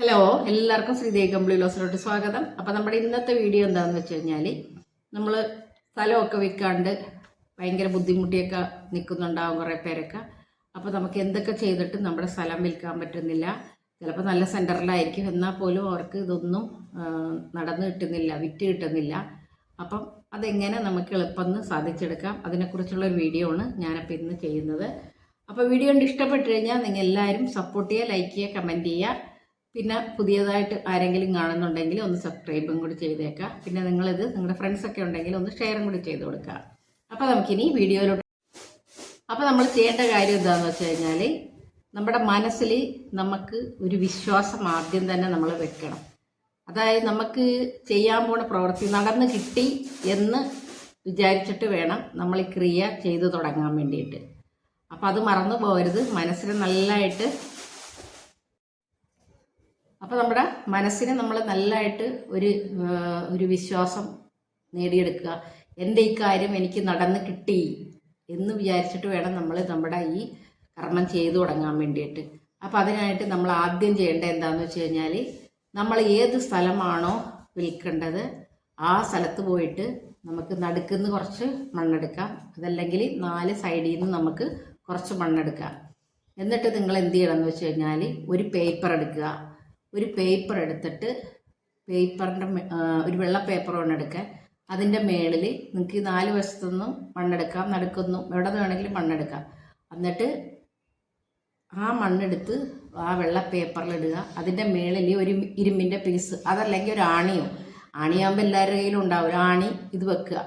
Hello എല്ലാവർക്കും ശ്രീദേവി കമ്പിളി ലോസിലോട്ട് സ്വാഗതം. അപ്പം നമ്മുടെ ഇന്നത്തെ വീഡിയോ എന്താണെന്ന് വെച്ച് കഴിഞ്ഞാൽ നമ്മൾ സ്ഥലമൊക്കെ വിൽക്കാണ്ട് ഭയങ്കര ബുദ്ധിമുട്ടിയൊക്കെ നിൽക്കുന്നുണ്ടാവും കുറേ പേരൊക്കെ. അപ്പോൾ നമുക്ക് എന്തൊക്കെ ചെയ്തിട്ട് നമ്മുടെ സ്ഥലം വിൽക്കാൻ പറ്റുന്നില്ല? ചിലപ്പോൾ നല്ല സെന്ററിലായിരിക്കും എന്നാൽ പോലും അവർക്ക് ഇതൊന്നും നടന്ന് കിട്ടുന്നില്ല വിറ്റ് കിട്ടുന്നില്ല. അപ്പം അതെങ്ങനെ നമുക്ക് എളുപ്പം സാധിച്ചെടുക്കാം? അതിനെക്കുറിച്ചുള്ള ഒരു വീഡിയോ ആണ് ഞാനപ്പോൾ ഇന്ന് ചെയ്യുന്നത്. അപ്പോൾ വീഡിയോ കണ്ട് ഇഷ്ടപ്പെട്ടു കഴിഞ്ഞാൽ നിങ്ങൾ എല്ലാവരും സപ്പോർട്ട് ചെയ്യുക ലൈക്ക് ചെയ്യുക കമന്റ് ചെയ്യുക. പിന്നെ പുതിയതായിട്ട് ആരെങ്കിലും കാണുന്നുണ്ടെങ്കിൽ ഒന്ന് സബ്സ്ക്രൈബും കൂടി ചെയ്തേക്കാം. പിന്നെ നിങ്ങളിത് നിങ്ങളുടെ ഫ്രണ്ട്സൊക്കെ ഉണ്ടെങ്കിൽ ഒന്ന് ഷെയറും കൂടി ചെയ്ത് കൊടുക്കുക അപ്പോൾ നമുക്കിനി വീഡിയോയിലോട്ട് അപ്പോൾ നമ്മൾ ചെയ്യേണ്ട കാര്യം എന്താണെന്ന് വെച്ച് കഴിഞ്ഞാൽ നമ്മുടെ മനസ്സിൽ നമുക്ക് ഒരു വിശ്വാസം ആദ്യം തന്നെ നമ്മൾ വെക്കണം. അതായത് നമുക്ക് ചെയ്യാൻ പോണ പ്രവൃത്തി നടന്ന് കിട്ടി എന്ന് വിചാരിച്ചിട്ട് വേണം നമ്മൾ ഈ ക്രിയ ചെയ്തു തുടങ്ങാൻ വേണ്ടിയിട്ട്. അപ്പോൾ അത് മറന്നു പോകരുത്. മനസ്സിൽ നല്ലതായിട്ട് അപ്പോൾ നമ്മുടെ മനസ്സിനെ നമ്മൾ നല്ലതായിട്ട് ഒരു ഒരു വിശ്വാസം നേടിയെടുക്കുക. എന്റെ ഈ കാര്യം എനിക്ക് നടന്ന് കിട്ടി എന്ന് വിചാരിച്ചിട്ട് വേണം നമ്മൾ നമ്മുടെ ഈ കർമ്മം ചെയ്തു തുടങ്ങാൻ വേണ്ടിയിട്ട്. അപ്പോൾ അതിനായിട്ട് നമ്മൾ ആദ്യം ചെയ്യേണ്ട എന്താണെന്ന് വെച്ച് കഴിഞ്ഞാൽ നമ്മൾ ഏത് സ്ഥലമാണോ വിൽക്കേണ്ടത് ആ സ്ഥലത്ത് പോയിട്ട് നമുക്ക് നടുക്കുന്ന് കുറച്ച് മണ്ണെടുക്കാം. അതല്ലെങ്കിൽ നാല് സൈഡിൽ നിന്ന് നമുക്ക് കുറച്ച് മണ്ണെടുക്കാം. എന്നിട്ട് നിങ്ങൾ എന്ത് ചെയ്യണം എന്ന് വെച്ച് കഴിഞ്ഞാൽ ഒരു പേപ്പർ എടുക്കുക. ഒരു പേപ്പർ എടുത്തിട്ട് പേപ്പറിന്റെ ഒരു വെള്ള പേപ്പർ വേണം എടുക്കാൻ. അതിന്റെ മേളിൽ നിങ്ങൾക്ക് ഈ നാല് വശത്തുനിന്നും മണ്ണെടുക്കാം. നടക്കുന്നു എവിടെ നിന്ന് വേണമെങ്കിലും മണ്ണെടുക്കാം. എന്നിട്ട് ആ മണ്ണെടുത്ത് ആ വെള്ള പേപ്പറിലിടുക അതിന്റെ മേളിൽ ഒരു ഇരുമ്പിന്റെ പീസ് അതല്ലെങ്കിൽ ഒരു ആണിയോ. ആണിയാകുമ്പോൾ എല്ലാവരുടെ കയ്യിലും ഉണ്ടാവും. ഒരു ആണി ഇത് വെക്കുക.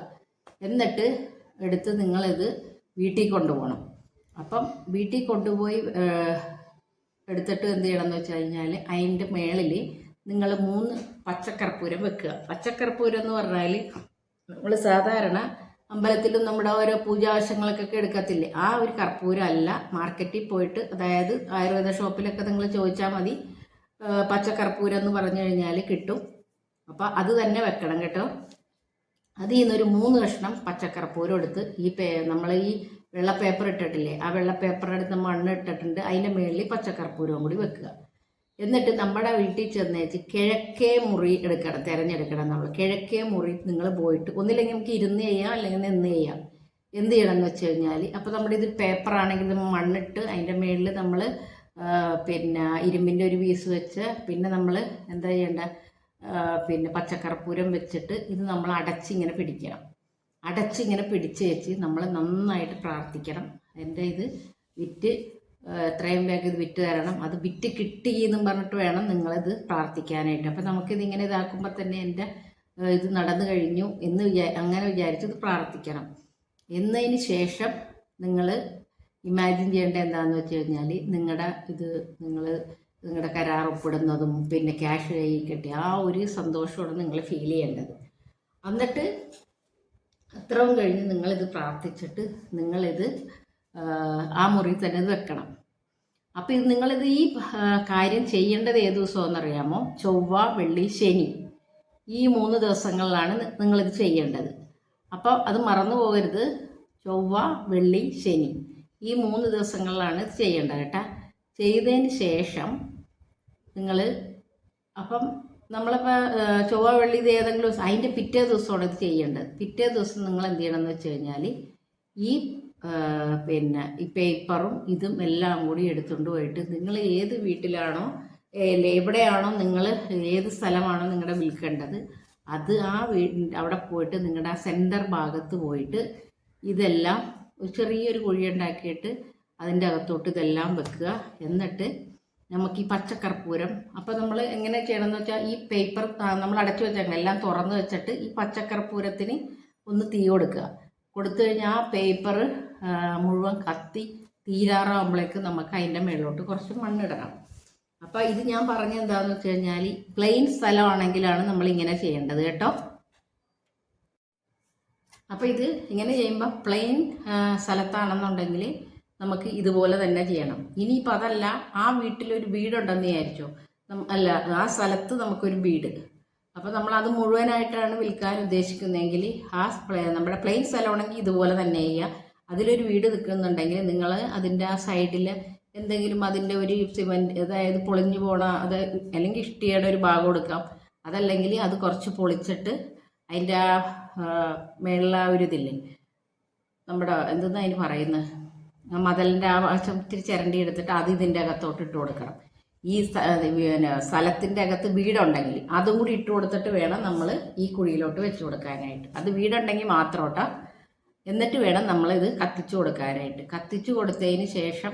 എന്നിട്ട് എടുത്ത് നിങ്ങളിത് വീട്ടിൽ കൊണ്ടുപോകണം. അപ്പം വീട്ടിൽ കൊണ്ടുപോയി എടുത്തിട്ട് എന്ത് ചെയ്യണം എന്ന് വെച്ച് കഴിഞ്ഞാൽ അതിന്റെ മേളിൽ നിങ്ങൾ മൂന്ന് പച്ചക്കർപ്പൂരം വെക്കുക. പച്ചക്കർപ്പൂരം എന്ന് പറഞ്ഞാൽ നമ്മൾ സാധാരണ അമ്പലത്തിലും നമ്മുടെ ഓരോ പൂജാവശ്യങ്ങൾക്കൊക്കെ എടുക്കത്തില്ലേ? ആ ഒരു കർപ്പൂരം അല്ല. മാർക്കറ്റിൽ പോയിട്ട് അതായത് ആയുർവേദ ഷോപ്പിലൊക്കെ നിങ്ങൾ ചോദിച്ചാൽ മതി. പച്ചക്കർപ്പൂരം എന്ന് പറഞ്ഞു കഴിഞ്ഞാൽ കിട്ടും. അപ്പോൾ അത് തന്നെ വെക്കണം കേട്ടോ. അതിൽ നിന്നൊരു മൂന്ന് കഷ്ണം പച്ചക്കർപ്പൂരം എടുത്ത് ഈ പേ നമ്മൾ ഈ വെള്ള പേപ്പർ ഇട്ടിട്ടില്ലേ? ആ വെള്ള പേപ്പറെടുത്ത് മണ്ണ് ഇട്ടിട്ടുണ്ട്. അതിന്റെ മേളിൽ പച്ചക്കർപ്പൂരവും കൂടി വെക്കുക. എന്നിട്ട് നമ്മുടെ വീട്ടിൽ ചെന്നേച്ച് കിഴക്കേ മുറി എടുക്കണം തിരഞ്ഞെടുക്കണം നമ്മൾ. കിഴക്കേ മുറി നിങ്ങൾ പോയിട്ട് ഒന്നില്ലെങ്കിൽ നമുക്ക് ഇരുന്ന് ചെയ്യാം അല്ലെങ്കിൽ നിന്ന് ചെയ്യാം. എന്ത് ചെയ്യണം എന്ന് വെച്ച് കഴിഞ്ഞാൽ അപ്പോൾ നമ്മുടെ ഇത് പേപ്പർ ആണെങ്കിൽ നമ്മൾ മണ്ണിട്ട് അതിന്റെ മേളിൽ നമ്മൾ പിന്നെ ഇരുമ്പിന്റെ ഒരു പീസ് വെച്ച് പിന്നെ നമ്മൾ എന്താ ചെയ്യേണ്ട? പിന്നെ പച്ചക്കർപ്പൂരം വെച്ചിട്ട് ഇത് നമ്മൾ അടച്ചിങ്ങനെ പിടിക്കണം. അടച്ചിങ്ങനെ പിടിച്ച് വെച്ച് നമ്മൾ നന്നായിട്ട് പ്രാർത്ഥിക്കണം. എന്റെ ഇത് വിറ്റ് എത്രയും വേഗം ഇത് വിറ്റ് തരണം. അത് വിറ്റ് കിട്ടി എന്നും പറഞ്ഞിട്ട് വേണം നിങ്ങളിത് പ്രാർത്ഥിക്കാനായിട്ട്. അപ്പം നമുക്കിത് ഇങ്ങനെ ഇതാക്കുമ്പോൾ തന്നെ എന്റെ ഇത് നടന്നു കഴിഞ്ഞു എന്ന് വിചാ അങ്ങനെ വിചാരിച്ച് ഇത് പ്രാർത്ഥിക്കണം. എന്നതിന് ശേഷം നിങ്ങൾ ഇമാജിൻ ചെയ്യേണ്ട എന്താണെന്ന് വെച്ച് കഴിഞ്ഞാൽ നിങ്ങളുടെ ഇത് നിങ്ങൾ നിങ്ങളുടെ കരാർ ഒപ്പിടുന്നതും പിന്നെ ക്യാഷ് കയ്യിൽ കിട്ടി ആ ഒരു സന്തോഷമാണ് നിങ്ങൾ ഫീൽ ചെയ്യേണ്ടത്. എന്നിട്ട് അത്രയും കഴിഞ്ഞ് നിങ്ങളിത് പ്രാർത്ഥിച്ചിട്ട് നിങ്ങളിത് ആ, മുറിയിൽ തന്നെ ഇത് വെക്കണം. അപ്പോൾ ഇത് നിങ്ങളിത് ഈ കാര്യം ചെയ്യേണ്ടത് ഏത് ദിവസമെന്നറിയാമോ ചൊവ്വ വെള്ളി ശനി. ഈ മൂന്ന് ദിവസങ്ങളിലാണ് നിങ്ങളിത് ചെയ്യേണ്ടത്. അപ്പോൾ അത് മറന്നു പോകരുത്. ചൊവ്വ വെള്ളി ശനി. ഈ മൂന്ന് ദിവസങ്ങളിലാണ് ഇത് ചെയ്യേണ്ടത് കേട്ടോ. ചെയ്തതിന് ശേഷം നിങ്ങൾ അപ്പം നമ്മളിപ്പോൾ ചൊവ്വ വെള്ളി ഇത് ഏതെങ്കിലും അതിന്റെ പിറ്റേ ദിവസമാണ് ഇത് ചെയ്യേണ്ടത്. പിറ്റേ ദിവസം നിങ്ങൾ എന്ത് ചെയ്യണം എന്ന് വെച്ച് കഴിഞ്ഞാൽ ഈ പിന്നെ ഈ പേപ്പറും ഇതും എല്ലാം കൂടി എടുത്തുകൊണ്ട് പോയിട്ട് നിങ്ങൾ ഏത് വീട്ടിലാണോ എവിടെയാണോ നിങ്ങൾ ഏത് സ്ഥലമാണോ നിങ്ങളുടെ വിൽക്കേണ്ടത് അത് ആ വീടിന്റെ അവിടെ പോയിട്ട് നിങ്ങളുടെ ആ സെന്റർ ഭാഗത്ത് പോയിട്ട് ഇതെല്ലാം ചെറിയൊരു കുഴി ഉണ്ടാക്കിയിട്ട് അതിന്റെ അകത്തോട്ട് ഇതെല്ലാം വെക്കുക. എന്നിട്ട് നമുക്ക് ഈ പച്ചക്കർപ്പൂരം. അപ്പോൾ നമ്മൾ എങ്ങനെ ചെയ്യണമെന്ന് വെച്ചാൽ ഈ പേപ്പർ നമ്മൾ അടച്ചു വെച്ചേക്കണം. എല്ലാം തുറന്ന് വെച്ചിട്ട് ഈ പച്ചക്കർപ്പൂരത്തിന് ഒന്ന് തീ കൊടുക്കുക. കൊടുത്തു കഴിഞ്ഞാൽ ആ പേപ്പർ മുഴുവൻ കത്തി തീരാറാകുമ്പോഴേക്ക് നമുക്ക് അതിന്റെ മേളിലോട്ട് കുറച്ച് മണ്ണിടണം. അപ്പോൾ ഇത് ഞാൻ പറഞ്ഞത് എന്താണെന്ന് വെച്ച് കഴിഞ്ഞാൽ പ്ലെയിൻ സ്ഥലമാണെങ്കിലാണ് നമ്മൾ ഇങ്ങനെ ചെയ്യേണ്ടത് കേട്ടോ. അപ്പോൾ ഇത് ഇങ്ങനെ ചെയ്യുമ്പോൾ പ്ലെയിൻ സ്ഥലത്താണെന്നുണ്ടെങ്കിൽ നമുക്ക് ഇതുപോലെ തന്നെ ചെയ്യണം. ഇനിയിപ്പോൾ അതല്ല ആ വീട്ടിലൊരു വീടുണ്ടെന്ന് വിചാരിച്ചോ? അല്ല ആ സ്ഥലത്ത് നമുക്കൊരു വീട്. അപ്പോൾ നമ്മൾ അത് മുഴുവനായിട്ടാണ് വിൽക്കാൻ ഉദ്ദേശിക്കുന്നതെങ്കിൽ ആ നമ്മുടെ പ്ലെയിൻ സ്ഥലമാണെങ്കിൽ ഇതുപോലെ തന്നെ ചെയ്യുക. അതിലൊരു വീട് നിൽക്കുന്നുണ്ടെങ്കിൽ നിങ്ങൾ അതിന്റെ ആ സൈഡിൽ എന്തെങ്കിലും അതിന്റെ ഒരു സിമെന്റ് അതായത് പൊളിഞ്ഞു പോണ അത് അല്ലെങ്കിൽ ഇഷ്ടിയുടെ ഒരു ഭാഗം എടുക്കാം അതല്ലെങ്കിൽ അത് കുറച്ച് പൊളിച്ചിട്ട് അതിന്റെ ആ മേളിൽ ആ ഒരു ഇതില്ലേ? നമ്മുടെ എന്തെന്നാണ് അതിന് പറയുന്നത്? മതലിന്റെ ആ ഇത്തിരി ചിരണ്ടി എടുത്തിട്ട് അത് ഇതിന്റെ അകത്തോട്ട് ഇട്ട് കൊടുക്കണം. ഈ പിന്നെ സ്ഥലത്തിന്റെ അകത്ത് വീടുണ്ടെങ്കിൽ അതും കൂടി ഇട്ട് കൊടുത്തിട്ട് വേണം നമ്മൾ ഈ കുഴിയിലോട്ട് വെച്ച് കൊടുക്കാനായിട്ട്. അത് വീടുണ്ടെങ്കിൽ മാത്രോട്ട. എന്നിട്ട് വേണം നമ്മൾ ഇത് കത്തിച്ചു കൊടുക്കാനായിട്ട്. കത്തിച്ചു കൊടുത്തതിന് ശേഷം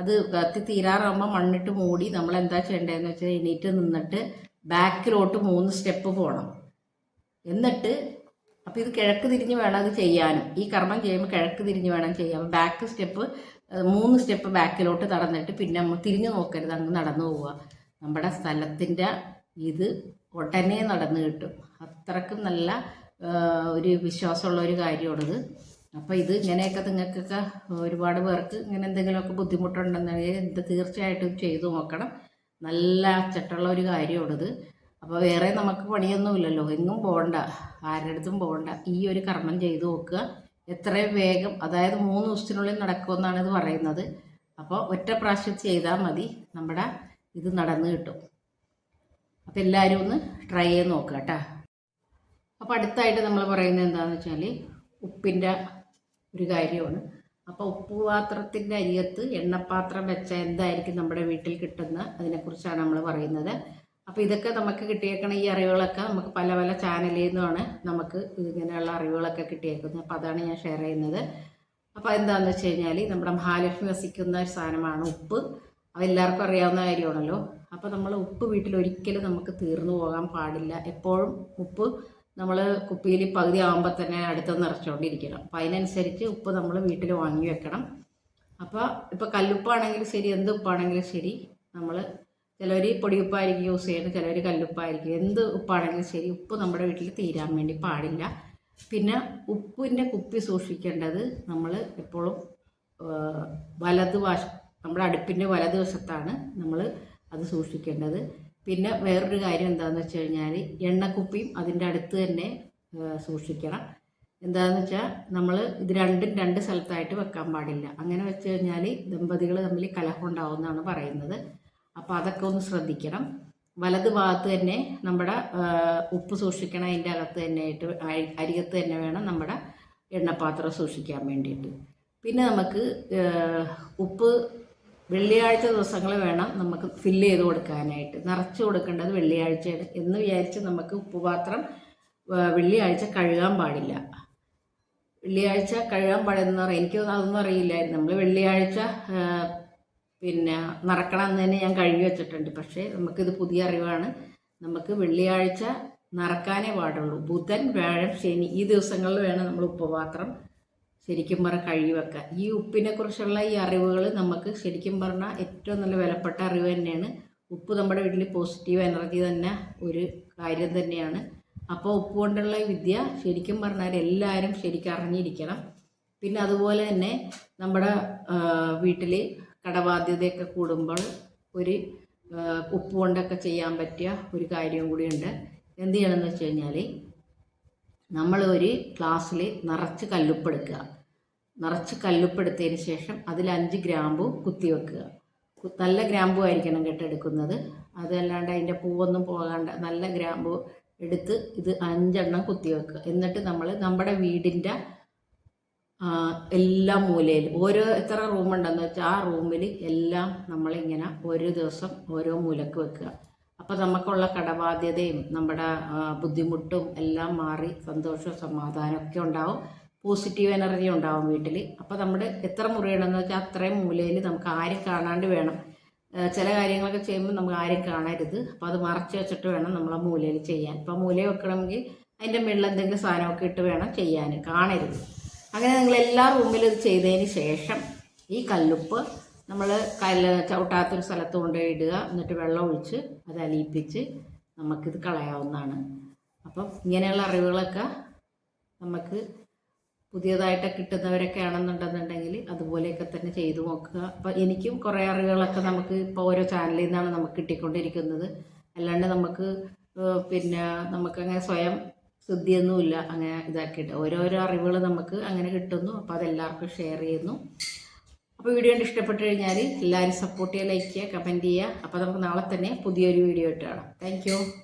അത് കത്തി തീരാറാകുമ്പോൾ മണ്ണിട്ട് മൂടി നമ്മൾ എന്താ ചെയ്യേണ്ടതെന്ന് വെച്ചാൽ എണീറ്റ് നിന്നിട്ട് ബാക്കിലോട്ട് മൂന്ന് സ്റ്റെപ്പ് പോകണം എന്നിട്ട് അപ്പോൾ ഇത് കിഴക്ക് തിരിഞ്ഞ് വേണം അത് ചെയ്യാനും. ഈ കർമ്മം ചെയ്യുമ്പോൾ കിഴക്ക് തിരിഞ്ഞ് വേണം ചെയ്യാൻ ബാക്ക് സ്റ്റെപ്പ് മൂന്ന് സ്റ്റെപ്പ് ബാക്കിലോട്ട് നടന്നിട്ട് പിന്നെ തിരിഞ്ഞു നോക്കരുത് അങ്ങ് നടന്നു പോവുക. നമ്മുടെ സ്ഥലത്തിന്റെ ഇത് ഉടനെ നടന്നു കിട്ടും. അത്രക്കും നല്ല ഒരു വിശ്വാസമുള്ള ഒരു കാര്യമാണിത്. അപ്പോൾ ഇത് ഇങ്ങനെയൊക്കെ നിങ്ങൾക്കൊക്കെ ഒരുപാട് പേർക്ക് ഇങ്ങനെ എന്തെങ്കിലുമൊക്കെ ബുദ്ധിമുട്ടുണ്ടെന്നുണ്ടെങ്കിൽ ഇത് തീർച്ചയായിട്ടും ചെയ്തു നോക്കണം. നല്ല അച്ചട്ടുള്ള ഒരു കാര്യമാണിത്. അപ്പോൾ വേറെ നമുക്ക് പണിയൊന്നുമില്ലല്ലോ. എങ്ങും പോകണ്ട ആരുടെ അടുത്തും പോകണ്ട ഈ ഒരു കർമ്മം ചെയ്തു നോക്കുക. എത്രയും വേഗം അതായത് മൂന്ന് ദിവസത്തിനുള്ളിൽ നടക്കുമെന്നാണ് ഇത് പറയുന്നത്. അപ്പോൾ ഒറ്റ പ്രാവശ്യം ചെയ്താൽ മതി. നമ്മുടെ ഇത് നടന്നു കിട്ടും. അപ്പോൾ എല്ലാവരും ഒന്ന് ട്രൈ ചെയ്ത് നോക്കുക കേട്ടോ. അപ്പോൾ അടുത്തായിട്ട് നമ്മൾ പറയുന്നത് എന്താണെന്ന് വെച്ചാൽ ഉപ്പിന്റെ ഒരു കാര്യമാണ്. അപ്പോൾ ഉപ്പ് പാത്രത്തിന്റെ അരികത്ത് എണ്ണപ്പാത്രം വെച്ചാൽ എന്തായിരിക്കും നമ്മുടെ വീട്ടിൽ കിട്ടുന്ന അതിനെക്കുറിച്ചാണ് നമ്മൾ പറയുന്നത്. അപ്പോൾ ഇതൊക്കെ നമുക്ക് കിട്ടിയേക്കണ ഈ അറിവുകളൊക്കെ നമുക്ക് പല പല ചാനലിൽ നിന്നാണ് നമുക്ക് ഇങ്ങനെയുള്ള അറിവുകളൊക്കെ കിട്ടിയേക്കുന്നത്. അപ്പോൾ അതാണ് ഞാൻ ഷെയർ ചെയ്യുന്നത്. അപ്പോൾ എന്താണെന്ന് വെച്ച് കഴിഞ്ഞാൽ നമ്മുടെ മഹാലക്ഷ്മി വസിക്കുന്ന ഒരു സാധനമാണ് ഉപ്പ്. അതെല്ലാവർക്കും അറിയാവുന്ന കാര്യമാണല്ലോ. അപ്പോൾ നമ്മൾ ഉപ്പ് വീട്ടിൽ ഒരിക്കലും നമുക്ക് തീർന്നു പോകാൻ പാടില്ല. എപ്പോഴും ഉപ്പ് നമ്മൾ കുപ്പിയിൽ പകുതി ആകുമ്പോൾ തന്നെ അടുത്ത് നിറച്ചുകൊണ്ടിരിക്കണം അപ്പം അതിനനുസരിച്ച് ഉപ്പ് നമ്മൾ വീട്ടിൽ വാങ്ങി വെക്കണം. അപ്പോൾ ഇപ്പോൾ കല്ലുപ്പാണെങ്കിലും ശരി എന്ത് ഉപ്പാണെങ്കിലും ശരി നമ്മൾ ചിലർ പൊടിയുപ്പായിരിക്കും യൂസ് ചെയ്യുന്നത് ചിലർ കല്ലുപ്പായിരിക്കും. എന്ത് ഉപ്പാണെങ്കിലും ശരി ഉപ്പ് നമ്മുടെ വീട്ടിൽ തീരാൻ വേണ്ടി പാടില്ല. പിന്നെ ഉപ്പിന്റെ കുപ്പി സൂക്ഷിക്കേണ്ടത് നമ്മൾ എപ്പോഴും വലത് വാശ നമ്മുടെ അടുപ്പിന്റെ വലതുവശത്താണ് നമ്മൾ അത് സൂക്ഷിക്കേണ്ടത്. പിന്നെ വേറൊരു കാര്യം എന്താണെന്ന് വെച്ച് കഴിഞ്ഞാൽ എണ്ണക്കുപ്പിയും അതിന്റെ അടുത്ത് തന്നെ സൂക്ഷിക്കണം. എന്താണെന്ന് വെച്ചാൽ നമ്മൾ ഇത് രണ്ടും രണ്ട് സ്ഥലത്തായിട്ട് വെക്കാൻ പാടില്ല. അങ്ങനെ വെച്ച് കഴിഞ്ഞാൽ ദമ്പതികൾ തമ്മിൽ കലഹം ഉണ്ടാവുമെന്നാണ് പറയുന്നത്. അപ്പോൾ അതൊക്കെ ഒന്ന് ശ്രദ്ധിക്കണം. വലത് ഭാഗത്ത് തന്നെ നമ്മുടെ ഉപ്പ് സൂക്ഷിക്കണം. അതിന്റെ അകത്ത് തന്നെ ആയിട്ട് അരികത്ത് തന്നെ വേണം നമ്മുടെ എണ്ണപ്പാത്രം സൂക്ഷിക്കാൻ വേണ്ടിയിട്ട്. പിന്നെ നമുക്ക് ഉപ്പ് വെള്ളിയാഴ്ച ദിവസങ്ങൾ വേണം നമുക്ക് ഫില്ല് ചെയ്ത് കൊടുക്കാനായിട്ട്. നിറച്ച് കൊടുക്കേണ്ടത് വെള്ളിയാഴ്ചയാണ്. എന്ന് വിചാരിച്ച് നമുക്ക് ഉപ്പ് പാത്രം വെള്ളിയാഴ്ച കഴുകാൻ പാടില്ല. വെള്ളിയാഴ്ച കഴുകാൻ പാടുന്ന പറയാം എനിക്ക് അതൊന്നും അറിയില്ലായിരുന്നു. നമ്മൾ വെള്ളിയാഴ്ച പിന്നെ നറക്കണം എന്ന് തന്നെ ഞാൻ കഴുകി വെച്ചിട്ടുണ്ട്. പക്ഷേ നമുക്കിത് പുതിയ അറിവാണ്. നമുക്ക് വെള്ളിയാഴ്ച നറക്കാനേ പാടുള്ളൂ. ബുധൻ വ്യാഴം ശനി ഈ ദിവസങ്ങളിൽ വേണം നമ്മൾ ഉപ്പുപാത്രം ശരിക്കും പറഞ്ഞാൽ കഴുകി വെക്കാൻ. ഈ ഉപ്പിനെ കുറിച്ചുള്ള ഈ അറിവുകൾ നമുക്ക് ശരിക്കും പറഞ്ഞാൽ ഏറ്റവും നല്ല വിലപ്പെട്ട അറിവ് തന്നെയാണ്. ഉപ്പ് നമ്മുടെ വീട്ടിൽ പോസിറ്റീവ് എനർജി തന്നെ ഒരു കാര്യം തന്നെയാണ്. അപ്പോൾ ഉപ്പ് കൊണ്ടുള്ള വിദ്യ ശരിക്കും പറഞ്ഞാൽ എല്ലാവരും ശരിക്കും അറിഞ്ഞിരിക്കണം. പിന്നെ അതുപോലെ തന്നെ നമ്മുടെ വീട്ടിൽ കടബാധ്യതയൊക്കെ കൂടുമ്പോൾ ഒരു ഉപ്പ് കൊണ്ടൊക്കെ ചെയ്യാൻ പറ്റിയ ഒരു കാര്യം കൂടിയുണ്ട്. എന്ത് ചെയ്യണമെന്ന് വെച്ച് കഴിഞ്ഞാൽ നമ്മൾ ഒരു ഗ്ലാസ്സിൽ നിറച്ച് കല്ലുപ്പെടുക്കുക. നിറച്ച് കല്ലുപ്പെടുത്തതിന് ശേഷം അതിൽ അഞ്ച് ഗ്രാമ്പു കുത്തി വെക്കുക. നല്ല ഗ്രാമ്പു ആയിരിക്കണം കെട്ടെടുക്കുന്നത് അതല്ലാണ്ട് അതിന്റെ പൂവൊന്നും പോകാണ്ട് നല്ല ഗ്രാമ്പു എടുത്ത് ഇത് അഞ്ചെണ്ണം കുത്തി വെക്കുക. എന്നിട്ട് നമ്മൾ നമ്മുടെ വീടിന്റെ എല്ലാ മൂലയിലും. ഓരോ എത്ര റൂമുണ്ടെന്ന് വെച്ചാൽ ആ റൂമിൽ എല്ലാം നമ്മളിങ്ങനെ ഒരു ദിവസം ഓരോ മൂലക്ക് വെക്കുക. അപ്പോൾ നമുക്കുള്ള കടബാധ്യതയും നമ്മുടെ ബുദ്ധിമുട്ടും എല്ലാം മാറി സന്തോഷവും സമാധാനവും ഒക്കെ ഉണ്ടാവും. പോസിറ്റീവ് എനർജി ഉണ്ടാവും വീട്ടിൽ അപ്പോൾ നമ്മുടെ എത്ര മുറിയണമെന്ന് വെച്ചാൽ അത്രയും മൂലയിൽ നമുക്ക് ആരും കാണാണ്ട് വേണം. ചില കാര്യങ്ങളൊക്കെ ചെയ്യുമ്പോൾ നമുക്ക് ആരും കാണരുത്. അപ്പോൾ അത് മറച്ച് വെച്ചിട്ട് വേണം നമ്മൾ മൂലയിൽ ചെയ്യാൻ. അപ്പോൾ മൂലയിൽ വെക്കണമെങ്കിൽ അതിന്റെ മുകളിൽ എന്തെങ്കിലും സാധനമൊക്കെ ഇട്ട് വേണം ചെയ്യാൻ. കാണരുത്. അങ്ങനെ നിങ്ങൾ എല്ലാ റൂമിലും ഇത് ചെയ്തതിന് ശേഷം ഈ കല്ലുപ്പ് നമ്മൾ കല്ല് ചവിട്ടാത്തൊരു സ്ഥലത്ത് കൊണ്ടുപോയി ഇടുക എന്നിട്ട് വെള്ളം ഒഴിച്ച് അത് അലിയിപ്പിച്ച് നമുക്കിത് കളയാവുന്നതാണ്. അപ്പം ഇങ്ങനെയുള്ള അറിവുകളൊക്കെ നമുക്ക് പുതിയതായിട്ട് കിട്ടുന്നവരൊക്കെ ആണെന്നുണ്ടെന്നുണ്ടെങ്കിൽ അതുപോലെയൊക്കെ തന്നെ ചെയ്തു നോക്കുക. അപ്പം എനിക്കും കുറേ അറിവുകളൊക്കെ നമുക്ക് ഇപ്പോൾ ഓരോ ചാനലിൽ നിന്നാണ് നമുക്ക് കിട്ടിക്കൊണ്ടിരിക്കുന്നത്. അല്ലാണ്ട് നമുക്ക് പിന്നെ നമുക്കങ്ങനെ സ്വയം ശുദ്ധിയൊന്നുമില്ല. അങ്ങനെ ഇതാക്കിയിട്ട് ഓരോരോ അറിവുകൾ നമുക്ക് അങ്ങനെ കിട്ടുന്നു. അപ്പോൾ അതെല്ലാവർക്കും ഷെയർ ചെയ്യുന്നു. അപ്പോൾ വീഡിയോ കണ്ട് ഇഷ്ടപ്പെട്ട് കഴിഞ്ഞാൽ എല്ലാവരും സപ്പോർട്ട് ചെയ്യുക ലൈക്ക് ചെയ്യുക കമന്റ് ചെയ്യുക. അപ്പോൾ നമുക്ക് നാളെ തന്നെ പുതിയൊരു വീഡിയോ ഇട്ട് കാണാം. താങ്ക്